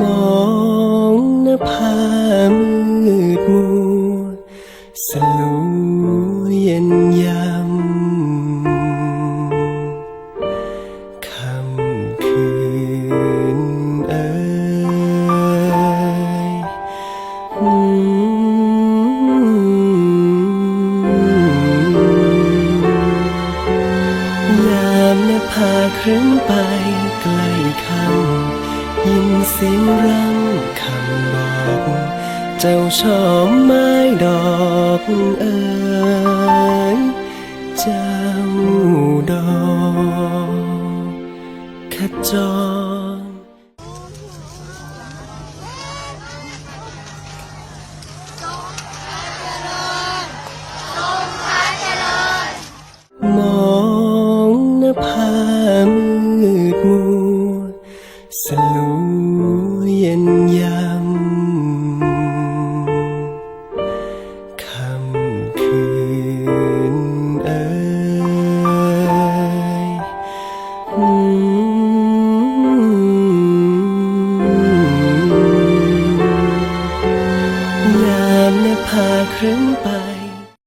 มองหน้าผามืดมัวสลัว หน้าครึ้งไปใกล้คำยินเสียงรังคำบอก เจ้าชอบไม้ดอกเอ๋ยเจ้าดอกขจร ผ่านครึ่งไป